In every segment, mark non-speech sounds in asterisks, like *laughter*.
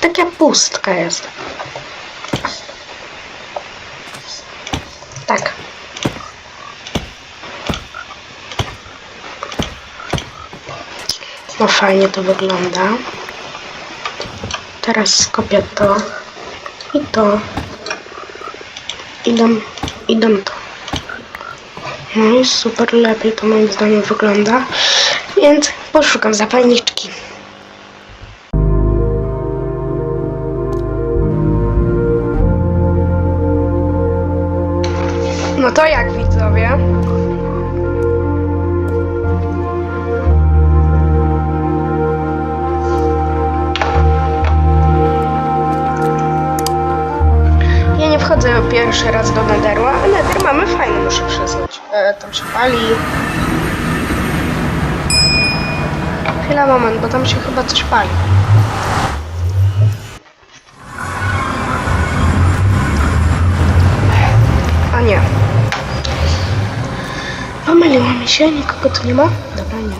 Taka pustka jest. Tak. No fajnie to wygląda. Teraz skopię to i to. Idę, idę to. No i super, lepiej to moim zdaniem wygląda. Więc poszukam zapalniczki. Chyba pali. A nie. Pomyliło mi się, nikogo tu nie ma? Dobra, nie.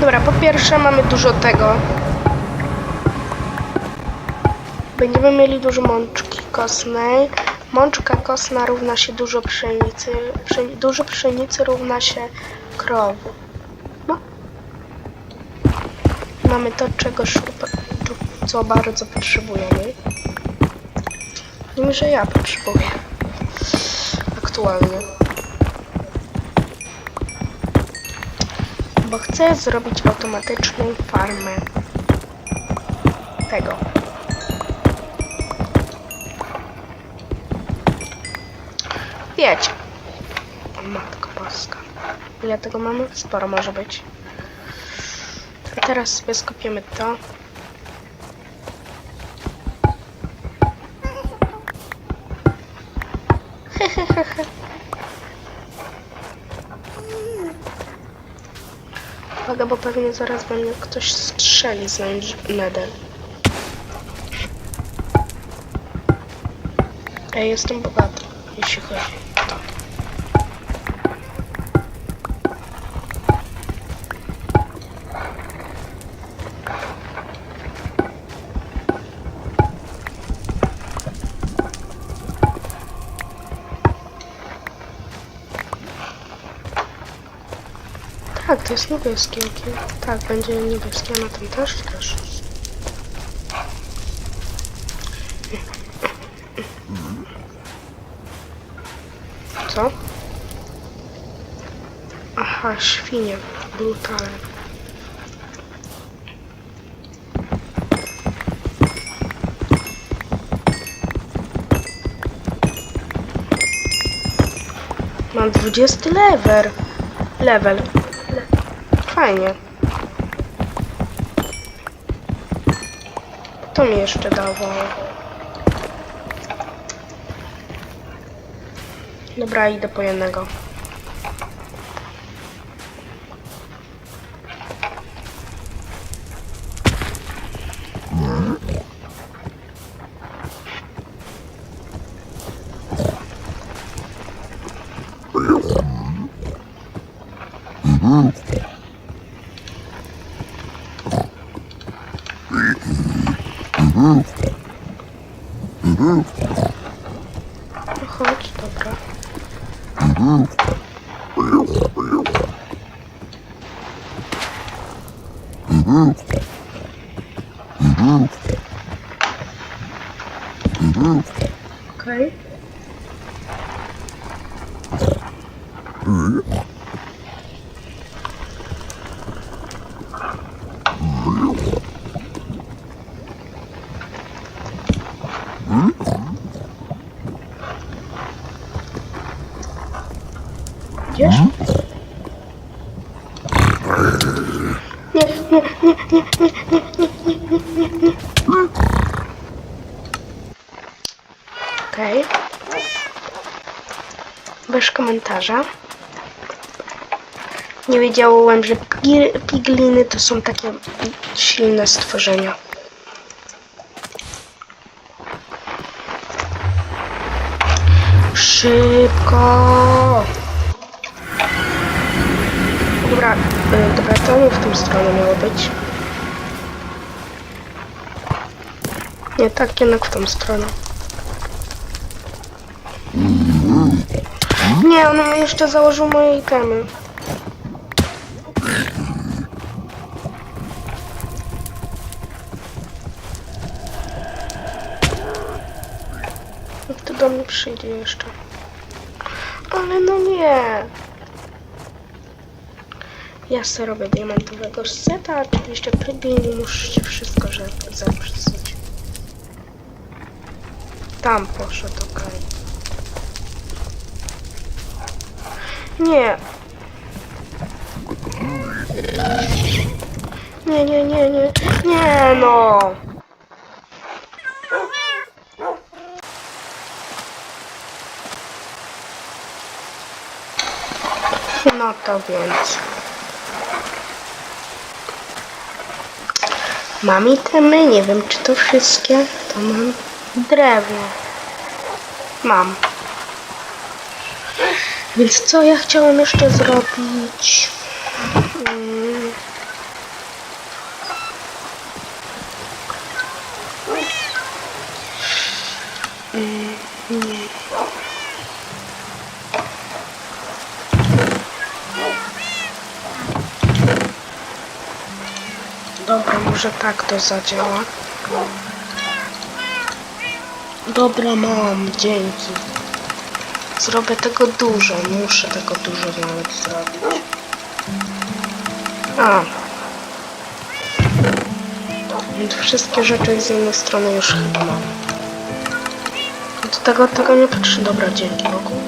Dobra, po pierwsze mamy dużo tego. Będziemy mieli dużo mączki kostnej. Mączka kostna równa się dużo pszenicy. Pszeni dużo pszenicy równa się krowu. No. Mamy to, czego co bardzo potrzebujemy. Wiem, że ja potrzebuję. Aktualnie. Bo chcę zrobić automatyczną farmę tego. O matko boska. Ile tego mamy? Sporo może być. A teraz sobie skopiemy to. *laughs* Uwaga, bo pewnie zaraz mnie ktoś strzeli z Nether. Ja jestem bogaty, jeśli chodzi o to. Jest niebieski ogień. Tak, będzie niebieski, a na tym też też. Co? Aha, świnie. Brutale. Mam 20 level. Level. Fajnie. To mi jeszcze dawało. Dobra, idę po jednego. Okej. Okay. Nie wiedziałem, że pigliny to są takie silne stworzenia. Szybko! Dobra, y, dobra, to w tą stronę miało być. Nie, tak jednak w tą stronę. Nie, on jeszcze założył moje itemy. Jak to do mnie przyjdzie jeszcze? Ale no nie. Ja sobie robię diamentowego seta, oczywiście prybili musicie wszystko zapisać. Tam poszedł, okej. Nie. Nie, nie, nie, nie. Nie no. No to więc. Mam itemy, nie wiem czy to wszystkie. To mam drewno. Mam. Więc co ja chciałam jeszcze zrobić? Mm. Mm, nie. Dobra, może tak to zadziała. Dobra, mam, dzięki. Zrobię tego dużo, muszę tego dużo nawet zrobić. A. Wszystkie rzeczy z jednej strony już chyba mam. Do tego, tego nie patrzy. Dobra, dzięki Bogu.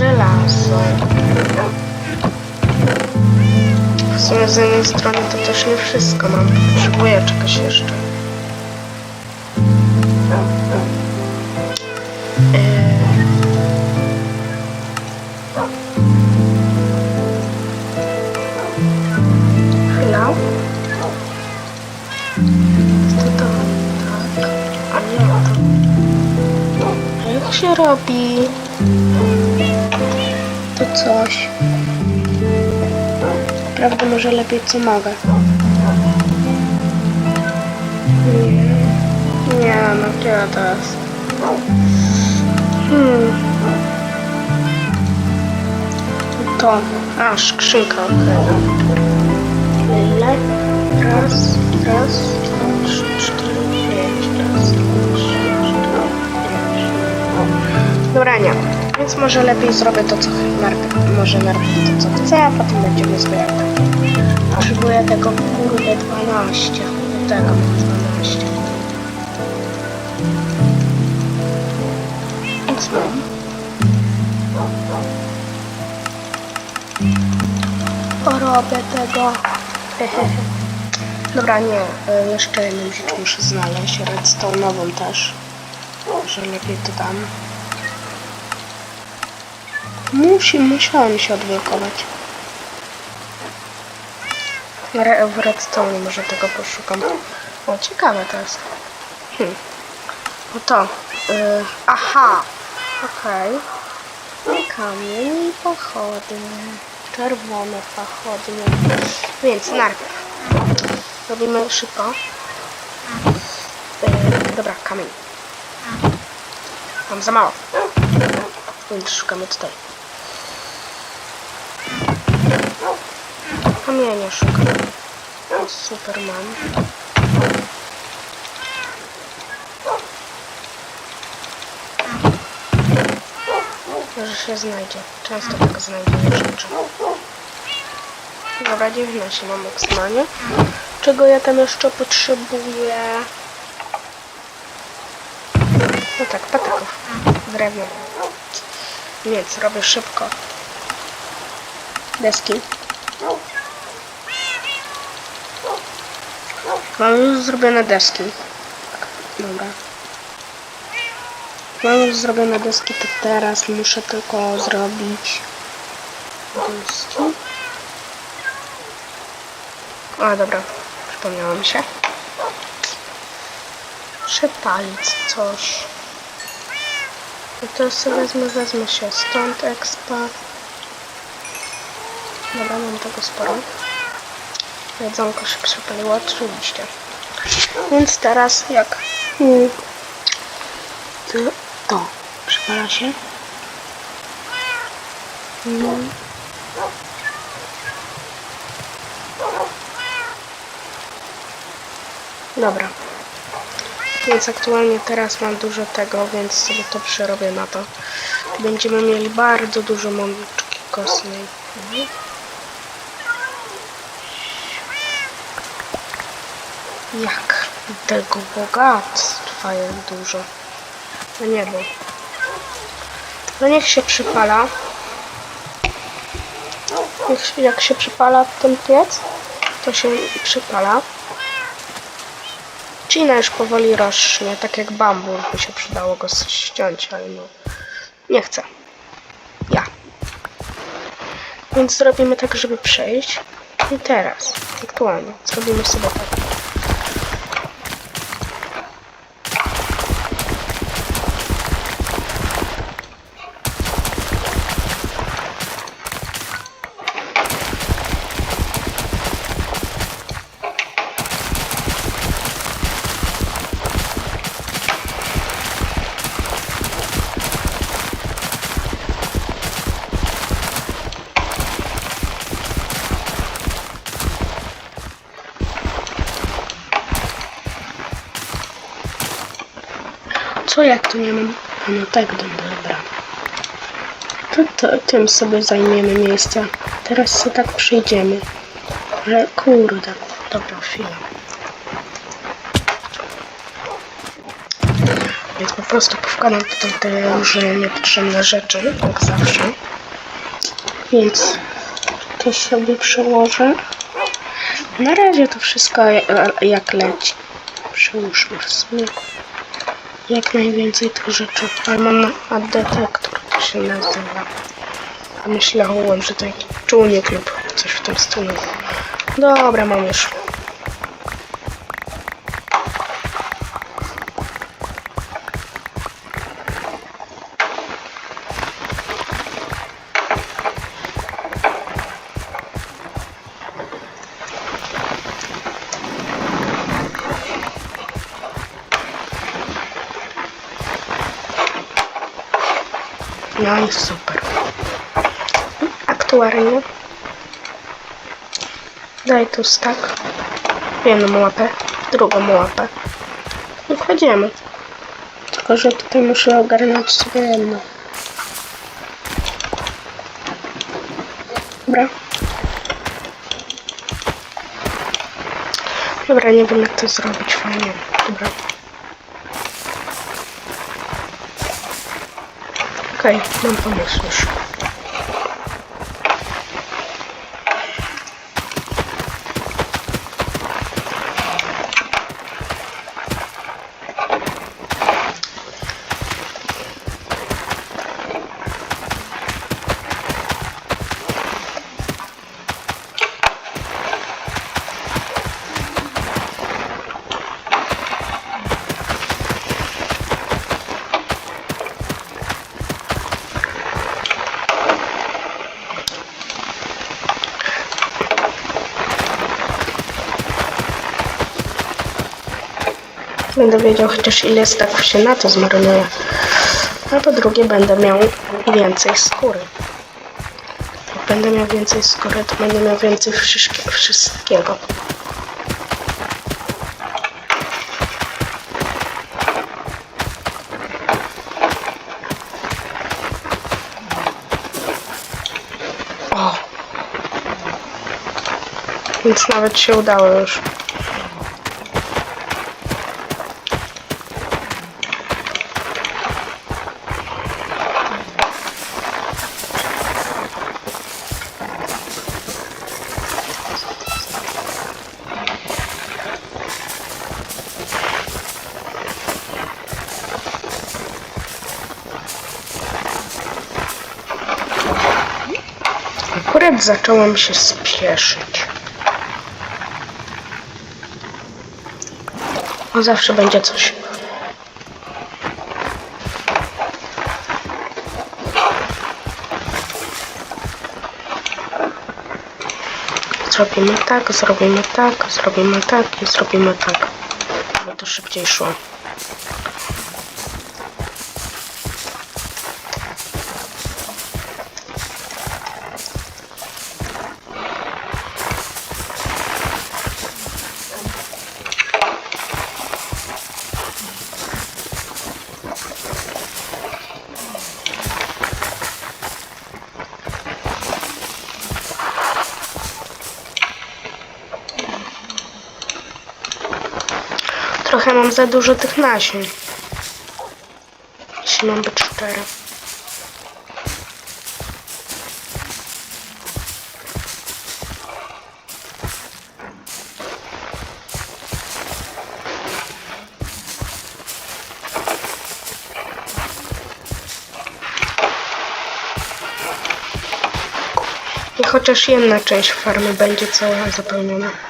Żelazo. W sumie z jednej strony to też nie wszystko mam. Potrzebuję czegoś jeszcze. E, Chwila. Co to? Tak. Jak się robi? Coś. Prawda, może lepiej co mogę. Nie. Nie, no gdzie jest? Hmm. To. A, skrzynka, okej. Ile? Raz, raz, trzy, cztery, pięć. Raz, trzy, cztery, pięć. Dobra, nie. Więc może lepiej zrobię to, co najpierw, może najpierw to, co chcę, a potem będziemy zbierać. Potrzebuję tego kurde 12. Do tego mam 12. Więc mam. Porobię tego. *laughs* Dobra, nie. Jeszcze jedną rzecz muszę znaleźć. Redstone'ową też. Może lepiej to dam. Musi, musiałem się odblokować. W Redstone może tego poszukam. O, ciekawe to jest. Hmm. No to. y, aha. Okej. Kamień i pochodnie. Czerwone pochodnie. Więc najpierw robimy szybko. Y, dobra, kamień. Mam za mało. Więc szukamy tutaj. Kamienia szukam. O, Superman. Może się znajdzie. Często tak znajduję rzeczy. Dobra, 19 mam maksymalnie. Czego ja tam jeszcze potrzebuję? No tak, patyków. drewno. Nic, robię szybko. Deski. Mam już zrobione deski. Dobra. Mam już zrobione deski, to teraz muszę tylko zrobić deski. A, dobra. Przypomniało mi się. Przepalić coś. No to sobie wezmę, wezmę się stąd expa. Dobra, mam tego sporo. Jedzonko się przepaliło, oczywiście. Więc teraz jak mm, to, to przepala się. No. Dobra. Więc aktualnie teraz mam dużo tego, więc sobie to przerobię na to. Będziemy mieli bardzo dużo mączki kostnej. Mhm. Jak tego bogactwa jest dużo. No nie bo. No niech się przypala. Się- jak się przypala ten piec, to się przypala. Cina już powoli rośnie, tak jak bambus by się przydało go ściąć, ale no nie chcę. Ja. Więc zrobimy tak, żeby przejść. I teraz, aktualnie, zrobimy sobie tak. Co jak tu nie mam? No tak, dobra. To, to tym sobie zajmiemy miejsce. Teraz sobie tak przyjdziemy. Ale kurde, dobra chwila. Więc po prostu powkładam tutaj te różne niepotrzebne rzeczy, jak zawsze. Więc to sobie przełożę. Na razie to wszystko jak, leci. Przełóżmy w sumie jak najwięcej tych rzeczy. Ale mam a detektor to się nazywa. A myślałem, że to jakiś czujnik lub coś w tym stylu. Dobra, mam już. No i super. Aktualnie daj tu stak. Jedną łapę, drugą łapę. I wchodzimy. Tylko, że tutaj muszę ogarnąć sobie jedno. Dobra. Dobra, nie wiem jak to zrobić fajnie. Dobra. Okej, Będę wiedział chociaż ile staków się na to zmarnuje. A po drugie będę miał więcej skóry. Jak będę miał więcej skóry, to będę miał więcej wszystkie- wszystkiego. O! Więc nawet się udało już. Akurat zacząłem się spieszyć. O, zawsze będzie coś. Zrobimy tak, zrobimy tak, zrobimy tak i zrobimy tak. Żeby to szybciej szło. Trochę mam za dużo tych nasion. Jeśli mam być szczery. I chociaż jedna część farmy będzie cała zapełniona.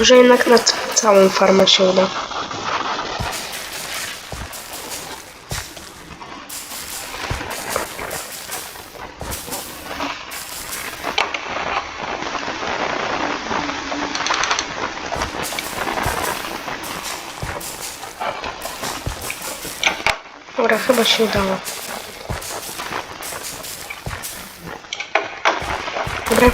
Może jednak na całą farmę się uda. Dobra, chyba się udało. Dobra.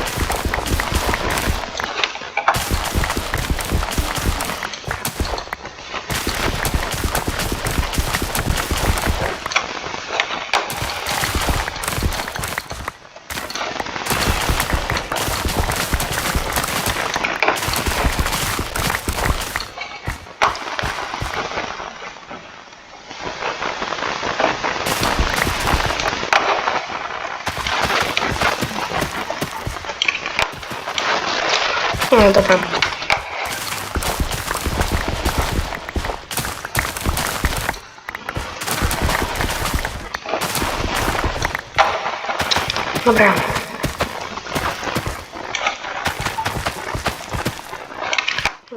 No dobra. Dobra.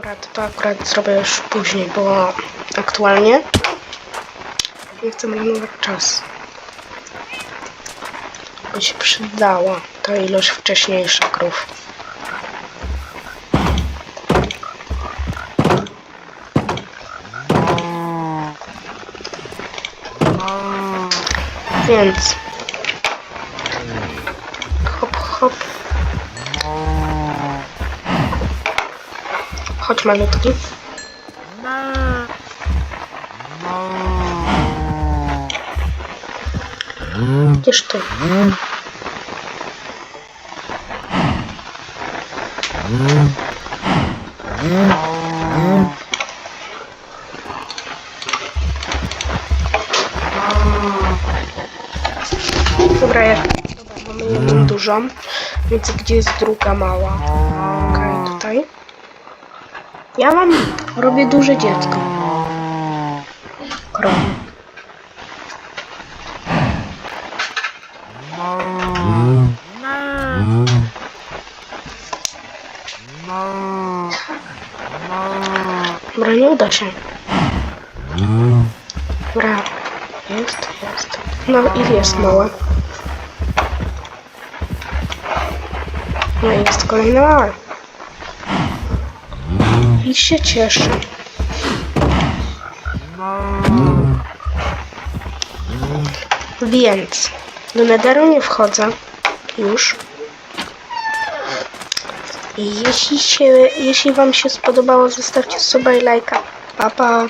Dobra, to, akurat zrobię już później, bo aktualnie nie chcę marnować czas. By się przydała ta ilość wcześniejsza krów. Więc Chodź malutki. Gdzież ty? Dobra, jak... Dobra, mamy jedną dużą, więc gdzie jest druga mała? Okej, tutaj. Ja mam... robię duże dziecko. Krowy. Dobra, nie uda się. Dobra, jest, jest. No i jest małe. No i jest I się cieszę. Więc do Netheru nie wchodzę już. Jeśli, się, jeśli Wam się spodobało, zostawcie suba i lajka. Pa, pa.